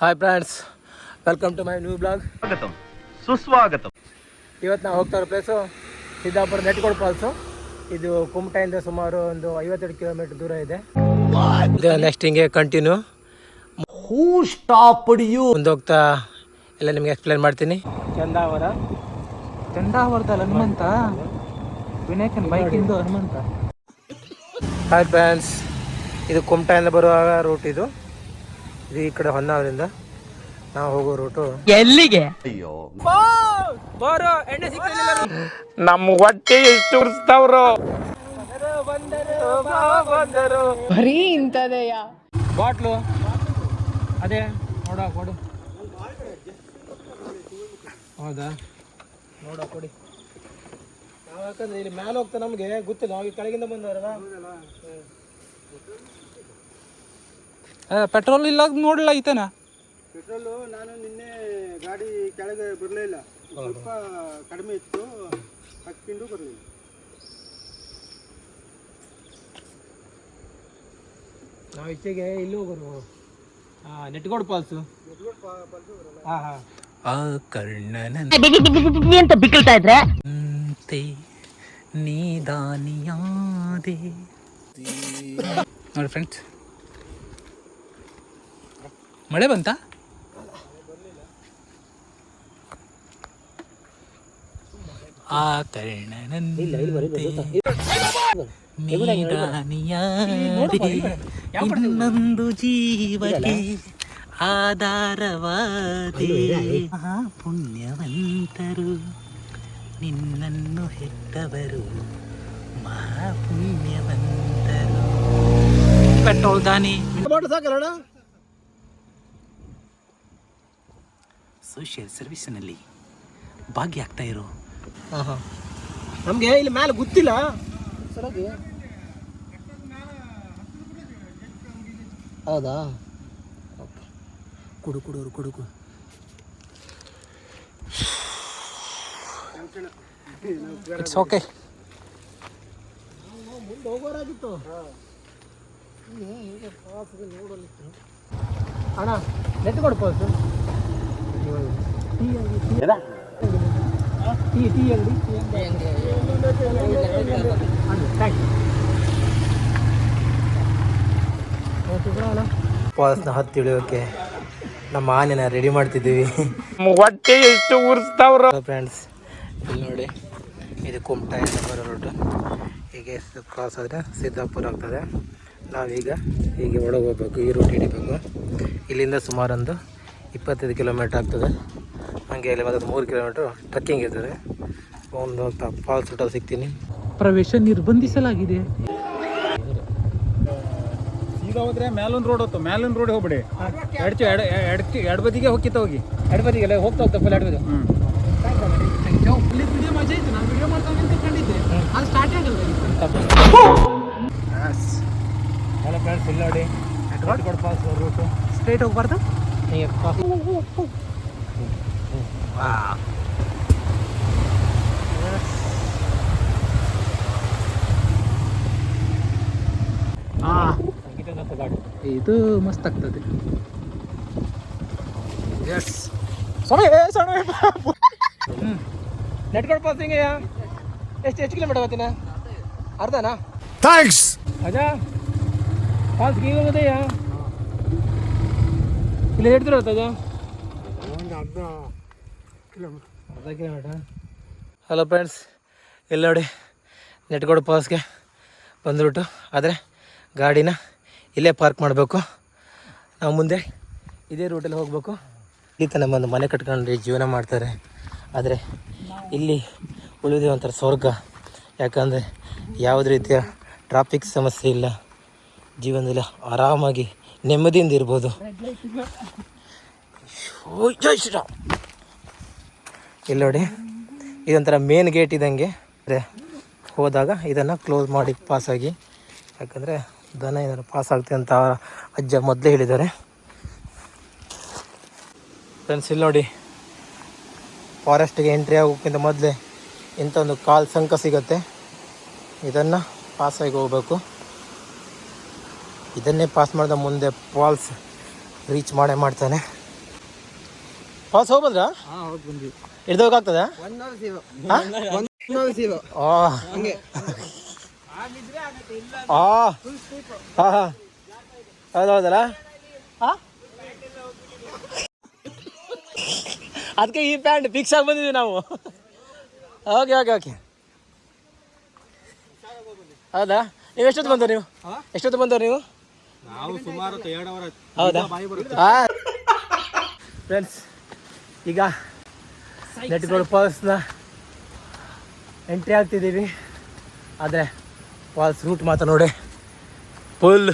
Hi friends welcome to my new blog ಸ್ವಾಗತಂ. ಸುಸ್ವಾಗತಂ. ಇವತ್ತು ನಾವು ಹೋಗ್ತಾ ಇರೋ ಪ್ಲೇಸು ಸಿದ್ದಾಪುರ ನೆಟ್ಗೋಡ್ ಫಾಲ್ಸು ಇದು ಕುಮಟಾಯಿಂದ ಸುಮಾರು ಒಂದು ಐವತ್ತೆರಡು ಕಿಲೋಮೀಟರ್ ದೂರ ಇದೆ. ನೆಕ್ಸ್ಟ್ ಹಿಂಗೆ ಕಂಟಿನ್ಯೂ ಹೂ ಸ್ಟಾಪ್ ಯು ಮುಂದೆ ಹೋಗ್ತಾ ಎಲ್ಲ ನಿಮಗೆ ಎಕ್ಸ್ಪ್ಲೇನ್ ಮಾಡ್ತೀನಿ. ಚಂದಾವರ. ಚಂದಾವರದ ಹನುಮಂತ. ವಿನಾಯಕನ್ ಬೈಕಿಂದು ಹನುಮಂತ. ಹಾಯ್ ಫ್ರೆಂಡ್ಸ್ ಇದು ಕುಮಟಾಯಿಂದ ಬರುವಾಗ ರೂಟ್ ಇದು. ಇದು ಈ ಕಡೆ ಹೊನ್ನಾವರಿಂದ ನಾವು ಹೋಗೋ ರೂಟು. ಎಲ್ಲಿಗೆ? ಅಯ್ಯೋ. ಬಾರೋ ಎಣ್ಣೆ ಸಿಕ್ಕಿಲ್ಲ ನಮ್ಮ ಹೊಟ್ಟೆ ಎಷ್ಟು ಉರ್ಸ್ತಾವ್ರು. ಬಂದರು. ಬರೀ ಇಂಥದೆಯ? ಬಾಟ್ಲು. ಅದೇ ನೋಡ ಕೊಡು. ಹೌದಾ? ನೋಡ ಕೊಡಿ. ನಾವು ಯಾಕಂದ್ರೆ ಇಲ್ಲಿ ಮ್ಯಾಲೆ ಹೋಗ್ತಾ ನಮಗೆ ಗೊತ್ತಿಲ್ಲ ನಾವು ಈ ಕೆಳಗಿಂದ ಬಂದವರಲ್ಲ. ಪೆಟ್ರೋಲ್ ಇಲ್ಲ ನೋಡಲ್ಲ ಐತನ ಪೆಟ್ರೋಲು ನಾನು ನಿನ್ನೆ ಗಾಡಿ ಕೆಳಗೆ ಬರಲೇ ಇಲ್ಲ. ಸ್ವಲ್ಪ ಕಡಿಮೆ ಇತ್ತು. ಹಾಕಿಕೊಂಡು ಬರಲಿಲ್ಲ. ನಾವು ಈಚೆಗೆ ಇಲ್ಲಿ ಹೋಗೋರು. ಹಾಂ ನೆಟ್ಗೋಡ್ ಫಾಲ್ಸು ಹಾಂ ಹಾಂ. ಆ ಕರ್ಣನ ಅಂತ ಬಿಕ್ಕಳ್ತಾ ಇದ್ರೆ? ನೀದಾನಿಯಾದೆ ನೋಡಿ ಫ್ರೆಂಡ್ಸ್ ಮಳೆ ಬಂತಾ? ಆ ಇನ್ನೊಂದು ಜೀವಕ್ಕೆ ಆಧಾರವಾದೆ ಪುಣ್ಯವಂತರು. ನಿನ್ನನ್ನು ಹೆತ್ತವರು ಮಹಾಪುಣ್ಯವಂತರು ಪೆಟ್ರೋಲ್ ದಾನಿ. ಸೋಷಿಯಲ್ ಸರ್ವಿಸ್ನಲ್ಲಿ ಭಾಗಿಯಾಗ್ತಾ ಇರೋ. ಹಾಂ ಹಾಂ ನಮಗೆ ಇಲ್ಲಿ ಮೇಲೆ ಗೊತ್ತಿಲ್ಲ. ಸರಿಯಾಗಿ ಹೌದಾ? ಕುಡು ಕುಡು ಕೊಡೋರು ಕುಡು ಇಟ್ಸ್ ಓಕೆ ಮುಂದೆ ಹೋಗೋರಾಗಿತ್ತು. ಅಣ್ಣ ನೆಟ್ಟು ಕೊಡ್ಬೋದು ಟೀ ಟೀ ಅಂಗಡಿ ಫಾಲ್ಸ್ನ ಹತ್ತಿ ಇಳಿಯೋಕೆ ನಮ್ಮ ಆನೆನ ರೆಡಿ ಮಾಡ್ತಿದ್ದೀವಿ. ಹೊಟ್ಟೆ ಎಷ್ಟು ಉರಿಸ್ತಾವ್ರ? ಫ್ರೆಂಡ್ಸ್ ಇಲ್ಲಿ ನೋಡಿ ಇದು ಕುಮಟಾಯಿಂದ ಬರೋ ರೂಟು ಹೀಗೆ ಕ್ರಾಸ್ ಆದರೆ ಸಿದ್ದಾಪುರ ಆಗ್ತದೆ. ನಾವೀಗ ಹೀಗೆ ಒಳಗೆ ಹೋಗ್ಬೇಕು ಈ ರೂಟ್ ಹಿಡಿಬೇಕು. ಇಲ್ಲಿಂದ ಸುಮಾರು ಒಂದು ಇಪ್ಪತ್ತೈದು ಕಿಲೋಮೀಟ್ರ್ ಆಗ್ತದೆ. ಹಾಗೆ ಇಲ್ಲಿ ಮತ್ತೆ ಮೂರು ಕಿಲೋಮೀಟ್ರ್ ಟ್ರಕ್ಕಿಂಗ್ ಇರ್ತದೆ. ಒಂದು ಫಾಲ್ಸ್ ಹೋಟೆಲ್ ಸಿಗ್ತೀನಿ. ಪ್ರವೇಶ ನಿರ್ಬಂಧಿಸಲಾಗಿದೆ. ಈಗ ಹೋದ್ರೆ ಮ್ಯಾಲೂನ್ ರೋಡ್ ಹೋಗ್ತು. ಮ್ಯಾಲೂನ್ ರೋಡ್ ಹೋಗ್ಬಿಡಿ. ಎಡ್ಚು ಎಡ ಎಡಕ್ಕೆ ಎಡಬದಿಗೆ ಹೋಗಿತ್ತ ಹೋಗಿ. ಎಡಬದಿಗೆಲ್ಲ ಹೋಗ್ತಾ ಹೋಗ್ತಾ ಫುಲ್ ಎಡಬದಿ ವಿಡಿಯೋ ಮಜಾ ಇತ್ತು. ನಾನು ವಿಡಿಯೋ ಮಾಡ್ತಾನೆ ಅಂತ ಕಂಡಿದ್ದೆ. ಅದು ಸ್ಟಾರ್ಟ್ ಆಗಲ್ಲ ಹಲೋ ಆ ಹೀಗೆ cross- ಇದನ್ನಂತ ಗಾಡಿ ಇದು ಮಸ್ತ್ ಆಗ್ತದೆ. ಎಸ್ ಸ್ವಾಮಿ ಸ್ವಾಮಿ ನೆಟ್ಕೊಂಡು ಪಾಸಿಂಗ್ ಎಷ್ಟು ಎಷ್ಟು ಕಿಲೋಮೀಟರ್ ಬರ್ತೀನ ಅರ್ಧನಾ? ಥ್ಯಾಂಕ್ಸ್ ಅಜಾ ಪಾಸ್ ಈಗ ಹೋಗೋದಯ್ಯ ಇಲ್ಲಿ ಅಜಾ ಒಂದು ಅರ್ಧ ಕಿಲೋಮೀಟರ್. ಅರ್ಧ ಕಿಲೋಮೀಟರ್ ಹಲೋ ಫ್ರೆಂಡ್ಸ್ ಇಲ್ಲಿ ನೋಡಿ ನೆಟ್ಗೋಡು ಪಾಸ್ಗೆ ಬಂದ್ಬಿಟ್ಟು ಆದರೆ ಗಾಡಿನ ಇಲ್ಲೇ ಪಾರ್ಕ್ ಮಾಡಬೇಕು. ನಾವು ಮುಂದೆ ಇದೇ ರೂಟಲ್ಲಿ ಹೋಗಬೇಕು. ಇಲ್ಲಿ ನಮ್ಮ ಒಂದು ಮನೆ ಕಟ್ಕೊಂಡು ಜೀವನ ಮಾಡ್ತಾರೆ. ಆದರೆ ಇಲ್ಲಿ ಉಳಿದೇ ಒಂಥರ ಸ್ವರ್ಗ. ಯಾಕಂದರೆ ಯಾವುದೇ ರೀತಿಯ ಟ್ರಾಫಿಕ್ ಸಮಸ್ಯೆ ಇಲ್ಲ. ಜೀವನದಲ್ಲಿ ಆರಾಮಾಗಿ ನೆಮ್ಮದಿಯಿಂದ ಇರ್ಬೋದು. ಜೈ ಶ್ರೀರಾಮ್. ಇಲ್ಲಿ ನೋಡಿ, ಇದೊಂಥರ ಮೇನ್ ಗೇಟ್ ಇದ್ದಂಗೆ ಹೋದಾಗ ಇದನ್ನು ಕ್ಲೋಸ್ ಮಾಡಿ ಪಾಸಾಗಿ ಯಾಕಂದರೆ ದನ ಏನಾದ್ರು ಪಾಸ್ ಆಗ್ತದೆ ಅಂತ ಅಜ್ಜ ಮೊದಲೇ ಹೇಳಿದ್ದಾರೆ. ಫ್ರೆಂಡ್ಸ್ ಇಲ್ಲಿ ನೋಡಿ ಫಾರೆಸ್ಟ್ಗೆ ಎಂಟ್ರಿ ಆಗೋಕ್ಕಿಂತ ಮೊದಲೇ ಇಂಥ ಒಂದು ಕಾಲು ಸಂಕ ಸಿಗುತ್ತೆ. ಇದನ್ನು ಪಾಸಾಗಿ ಹೋಗಬೇಕು. ಇದನ್ನೇ ಪಾಸ್ ಮಾಡಿದ ಮುಂದೆ ಫಾಲ್ಸ್ ರೀಚ್ ಮಾಡೇ ಮಾಡ್ತಾನೆ. ಫಾಲ್ಸ್ ಹೋಗಿ ಬಂದ್ರಾ ಹೌದೌದಲ್ಲ ಹಾಂ? ಅದಕ್ಕೆ ಈ ಪ್ಯಾಂಟ್ ಫಿಕ್ಸ್ ಆಗಿ ಬಂದಿದ್ದೀವಿ ನಾವು. Okay okay okay. ಹೌದಾ? ನೀವು ಎಷ್ಟೊತ್ತು ಬಂದವ್ರು ನೀವು? ಎಷ್ಟೊತ್ತು ಬಂದವ್ರು ನೀವು? ನಾವು ಸುಮಾರು ಎರಡು ಅವರ್ ಹೌದಾ? ಫ್ರೆಂಡ್ಸ್ ಈಗ ನೆಟ್ಗಳು ಫಾಲ್ಸ್ನ ಎಂಟ್ರಿ ಆಗ್ತಿದ್ದೀವಿ. ಆದರೆ ಫಾಲ್ಸ್ ರೂಟ್ ಮಾತ್ರ ನೋಡಿ. ಫುಲ್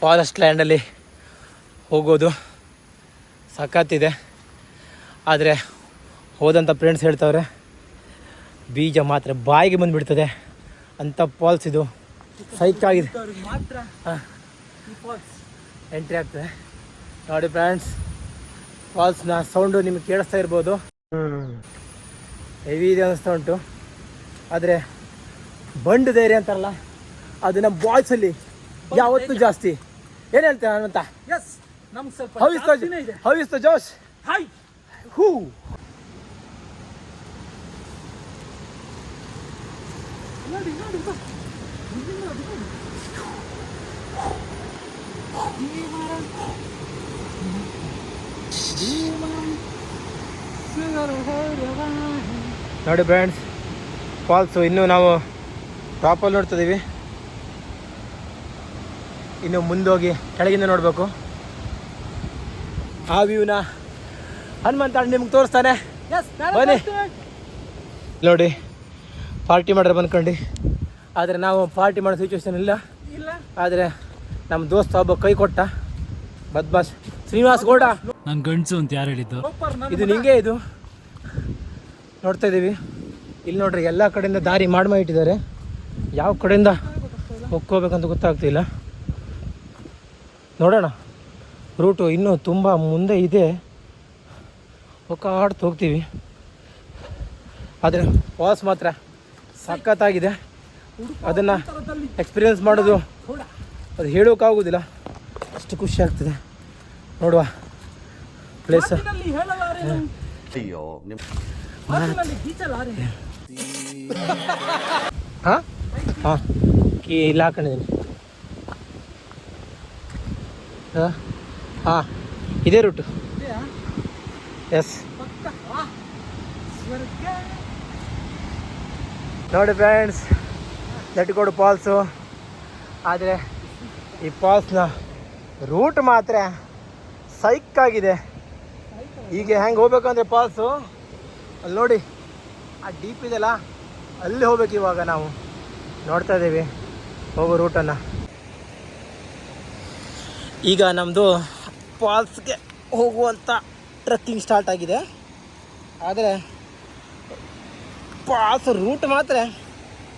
ಫಾರೆಸ್ಟ್ ಲ್ಯಾಂಡಲ್ಲಿ ಹೋಗೋದು ಸಖತ್ತಿದೆ. ಆದರೆ ಹೋದಂಥ ಫ್ರೆಂಡ್ಸ್ ಹೇಳ್ತವ್ರೆ ಬೀಜ ಮಾತ್ರ ಬಾಯಿಗೆ ಬಂದುಬಿಡ್ತದೆ. ಅಂಥ ಫಾಲ್ಸ್ ಇದು ಸೈಕಾಗಿದೆ ಆಗಿದೆ. ಹಾಂ ಈ ಫಾಲ್ಸ್ ಎಂಟ್ರಿ ಆಗ್ತದೆ. ನೋಡಿ ಫ್ರೆಂಡ್ಸ್ ಫಾಲ್ಸ್ನ ಸೌಂಡು ನಿಮಗೆ ಕೇಳಿಸ್ತಾ ಇರ್ಬೋದು. ಹೆವಿ ಇದೆ ಅನಿಸ್ತಾ ಉಂಟು. ಆದರೆ ಬಂಡು ಧೈರ್ಯ ಅಂತಾರಲ್ಲ ಅದು ನಮ್ಮ ಬಾಯ್ಸಲ್ಲಿ ಯಾವತ್ತೂ ಜಾಸ್ತಿ. ಏನು ಹೇಳ್ತೇನೆ ನಾನು ಎಸ್ ನಮ್ಗೆ ಸ್ವಲ್ಪ ಹೌ ಇಸ್ ದ ಜೋಶ್ ಹಾಯ್ ಹೂ ನೋಡಿ ನೋಡಿ. ನೋಡಿ, ಫ್ರೆಂಡ್ಸ್ ಫಾಲ್ಸು ಇನ್ನೂ ನಾವು ಟಾಪಲ್ಲಿ ನೋಡ್ತಿದ್ದೀವಿ. ಇನ್ನು ಮುಂದೋಗಿ ಕೆಳಗಿಂದ ನೋಡಬೇಕು. ಆ ವ್ಯೂನ ಹನುಮಂತ ನಿಮ್ಗೆ ತೋರಿಸ್ತಾನೆ. ಬನ್ನಿ. ನೋಡಿ ಪಾರ್ಟಿ ಮಾಡ್ರೆ ಬಂದ್ಕೊಂಡು. ಆದರೆ ನಾವು ಪಾರ್ಟಿ ಮಾಡೋ ಸಿಚುವೇಶನ್ ಇಲ್ಲ. ಇಲ್ಲ. ಆದರೆ ನಮ್ಮ ದೋಸ್ತ ಒಬ್ಬ ಕೈ ಕೊಟ್ಟ. ಬದ್ಮಾಸ್ ಶ್ರೀನಿವಾಸ್ ಗೌಡ. ನಾನು ಗಂಡಸು ಅಂತ ಯಾರು ಹೇಳಿದ್ದು? ಇದು ನಿಂಗೆ ಇದು. ನೋಡ್ತಾ ಇದ್ದೀವಿ ಇಲ್ಲಿ ನೋಡ್ರಿ ಎಲ್ಲ ಕಡೆಯಿಂದ ದಾರಿ ಮಾಡಿ ಇಟ್ಟಿದ್ದಾರೆ. ಯಾವ ಕಡೆಯಿಂದ ಹೊಕ್ಕೋಬೇಕಂತ ಗೊತ್ತಾಗ್ತಿಲ್ಲ ನೋಡೋಣ. ರೂಟು ಇನ್ನೂ ತುಂಬ ಮುಂದೆ ಇದೆ. ಹೊಕ್ಕಾಡ್ತು ಹೋಗ್ತೀವಿ. ಆದರೆ ವಾಸ್ ಮಾತ್ರ ಸಖತ್ತಾಗಿದೆ. ಅದನ್ನು ಎಕ್ಸ್ಪೀರಿಯನ್ಸ್ ಮಾಡೋದು ಅದು ಹೇಳೋಕ್ಕಾಗೋದಿಲ್ಲ ಅಷ್ಟು ಖುಷಿ ಆಗ್ತದೆ. ನೋಡುವ. ಪ್ಲೇಸ್. ಅಯ್ಯೋ ಹಾಂ? ಹಾಂ. ಕೀ ಇಲ್ಲ ಹಾಕೊಂಡಿದ್ದೀನಿ. ಹಾಂ? ಹಾಂ. ಇದೇ ರೂಟು ಎಸ್ ಪಕ್ಕ. ವಾ. ನೋಡಿ ಫ್ರೆಂಡ್ಸ್ ನೆಟ್ಕೋಡು ಫಾಲ್ಸು ಆದರೆ ಈ ಫಾಲ್ಸ್ನ ರೂಟ್ ಮಾತ್ರ ಆಗಿದೆ. ಈಗ ಹೆಂಗೆ ಹೋಗ್ಬೇಕಂದ್ರೆ ಫಾಲ್ಸು ಅಲ್ಲಿ ನೋಡಿ, ಆ ಡೀಪ್ ಇದೆಲ್ಲ ಅಲ್ಲಿ ಹೋಗ್ಬೇಕು ಇವಾಗ ನಾವು. ನೋಡ್ತಾ ಇದ್ದೀವಿ, ಹೋಗೋ ರೂಟನ್ನು ಈಗ ನಮ್ಮದು ಫಾಲ್ಸ್ಗೆ ಹೋಗುವಂಥ ಟ್ರಕ್ಕಿಂಗ್ ಸ್ಟಾರ್ಟ್ ಆಗಿದೆ. ಆದರೆ ಫಾಲ್ಸ್ ರೂಟ್ ಮಾತ್ರ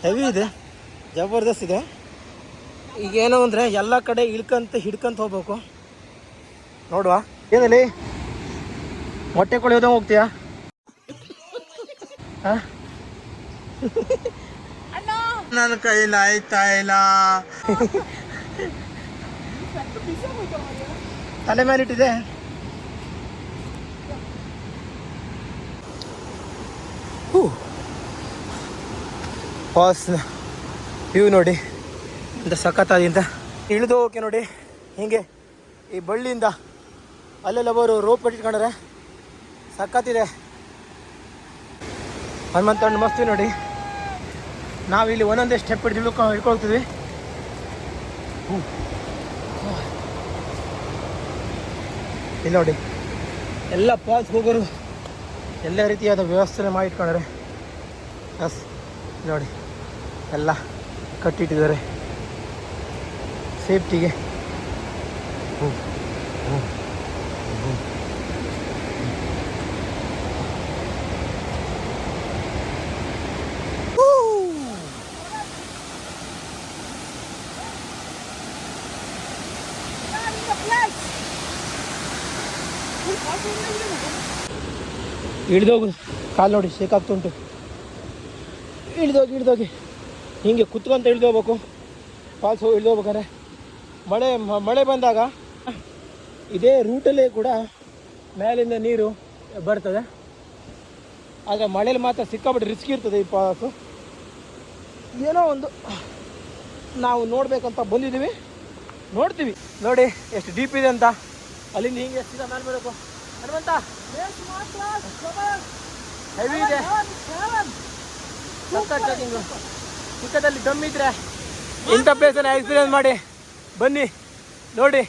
ಹೆವಿ ಇದೆ, ಜಬರ್ದಸ್ತ್ ಇದೆ. ಈಗ ಏನು ಅಂದರೆ ಎಲ್ಲ ಕಡೆ ಇಳ್ಕಂತ ಹಿಡ್ಕಂತ ಹೋಗ್ಬೇಕು. ನೋಡುವ. ಏನಲ್ಲಿ? ಮೊಟ್ಟೆ ಕೊಳೆಯೋದಂಗೆ ಹೋಗ್ತೀಯಾ? ಹಾಂ? ನನ್ನ ಕೈಲ ಆಯ್ತಾ ಇಲ್ಲ. ತಲೆ ಮೇಲೆ ಇಟ್ಟಿದೆ. ಹೂ. ಪಾಸ್. ವ್ಯೂ ನೋಡಿ. ಅಂತ ಸಖತ್ತಾದಿಂದ ಇಳಿದು ಹೋಗೋಕೆ ನೋಡಿ. ಹೀಗೆ ಈ ಬಳ್ಳಿಯಿಂದ ಅಲ್ಲೆಲ್ಲ ಬರೋ ರೋಪ್ ಕಟ್ಟಿಟ್ಕೊಂಡ್ರೆ ಸಖತ್ತಿದೆ. ಹನುಮಂತ ಹಣ್ಣು ಮಸ್ತಿ ನೋಡಿ. ನಾವಿಲ್ಲಿ ಒಂದೊಂದೇ ಸ್ಟೆಪ್ ಹಿಡಿದು ಹೂ. ಇಲ್ಲಿ ನೋಡಿ. ಎಲ್ಲ ಫಾಲ್ಸ್ ಹೋಗೋರು ಎಲ್ಲ ರೀತಿಯಾದ ವ್ಯವಸ್ಥೆ ಮಾಡಿಟ್ಕೊಂಡ್ರೆ. ಎಸ್ ನೋಡಿ. ಎಲ್ಲ ಕಟ್ಟಿಟ್ಟಿದ್ದಾರೆ. ಸೇಫ್ಟಿಗೆ ಇಳಿದೋಗು ಕಾಲು ನೋಡಿ ಶೇಕ್ ಆಗ್ತುಂಟು ಇಳಿದೋಗಿ ಇಳಿದೋಗಿ ಹೀಗೆ ಕುತ್ಕೊಂತ ಇಳಿದೋಗ್ಬೇಕು ಫಾಲ್ಸ್ ಹೋಗಿ ಇಳಿದೋಗ್ಬೇಕಾರೆ ಮಳೆ ಮಳೆ ಬಂದಾಗ ಇದೇ ರೂಟಲ್ಲೇ ಕೂಡ ಮೇಲಿಂದ ನೀರು ಬರ್ತದೆ. ಆದರೆ ಮಳೇಲಿ ಮಾತ್ರ ಸಿಕ್ಕಾಬಿಟ್ಟು ರಿಸ್ಕ್ ಇರ್ತದೆ ಈ ಪಾಸು ಏನೋ ಒಂದು ನಾವು ನೋಡಬೇಕಂತ ಬಂದಿದ್ದೀವಿ. ನೋಡ್ತೀವಿ. ನೋಡಿ, ಎಷ್ಟು ಡೀಪ್ ಇದೆ ಅಂತ. ಅಲ್ಲಿಂದ ಹಿಂಗೆ ಸೀದಾ ಮೇಲೆ ಬರಬೇಕು. ಹನುಮಂತ! ಹೆವಿ ಇದೆ. ಚಿಕ್ಕದಲ್ಲಿ ದಮ್ ಇದ್ರೆ ಇಂಥ ಪ್ಲೇಸನ್ನು ಎಕ್ಸ್ಪೀರಿಯನ್ಸ್ ಮಾಡಿ. ಬನ್ನಿ, ನೋಡಿ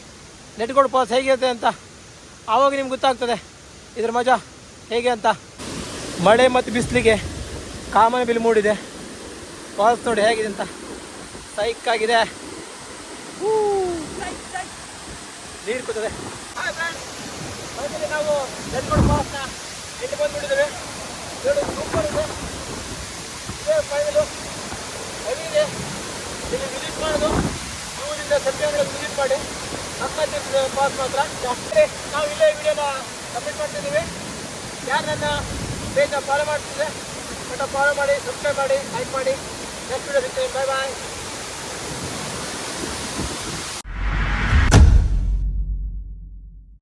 ನೆಟ್ಗೋಡ್ ಪಾಸ್ ಹೇಗಿರುತ್ತೆ ಅಂತ. ಆವಾಗ ನಿಮ್ಗೆ ಗೊತ್ತಾಗ್ತದೆ. ಇದ್ರ ಮಜಾ ಹೇಗೆ ಅಂತ. ಮಳೆ ಮತ್ತು ಬಿಸಿಲಿಗೆ ಕಾಮನ್ ಬಿಲ್ ಮೂಡಿದೆ. ಪಾಸ್ ನೋಡಿ ಹೇಗಿದೆ ಅಂತ. ಸೈಕ್ ಆಗಿದೆ. ನೀರು ಕೂತದೆ ನಾವು ನೆಟ್ಗೋಡ್ ಪಾಸ್ನ ಎಲ್ಲಿ ಬಂದ್ಬಿಟ್ಟಿದ್ದೇವೆ. ಸೂಪರ್ ಇದೆ. ಇದೆ ಫೈನಲು ಹೆವಿ ಇದೆ. ಇಲ್ಲಿ ವಿಸಿಟ್ ಮಾಡೋದು. ಜೂನಿಂದ ಸೆಪ್ಟೆಂಬರ್ ವಿಸಿಟ್ ಮಾಡಿ ಹತ್ತೊಂದು ಪಾಸ್ ಮಾತ್ರ. ಜಾಸ್ತಿ ನಾವು ಇಲ್ಲೇ ವಿಡಿಯೋನ ಸಬ್ಮಿಟ್ ಮಾಡ್ತಿದ್ದೀವಿ. ಯಾರು ನನ್ನ ಪೇಜ್ನ ಫಾಲೋ ಮಾಡ್ತಿದ್ರೆ, ಬಟ್ ಫಾಲೋ ಮಾಡಿ ಸಬ್ಸ್ಕ್ರೈಬ್ ಮಾಡಿ ಲೈಕ್ ಮಾಡಿ. ನೆಕ್ಸ್ಟ್ ವಿಡಿಯೋ ಸಿಗ್ತೀನಿ ಬಾಯ್ ಬಾಯ್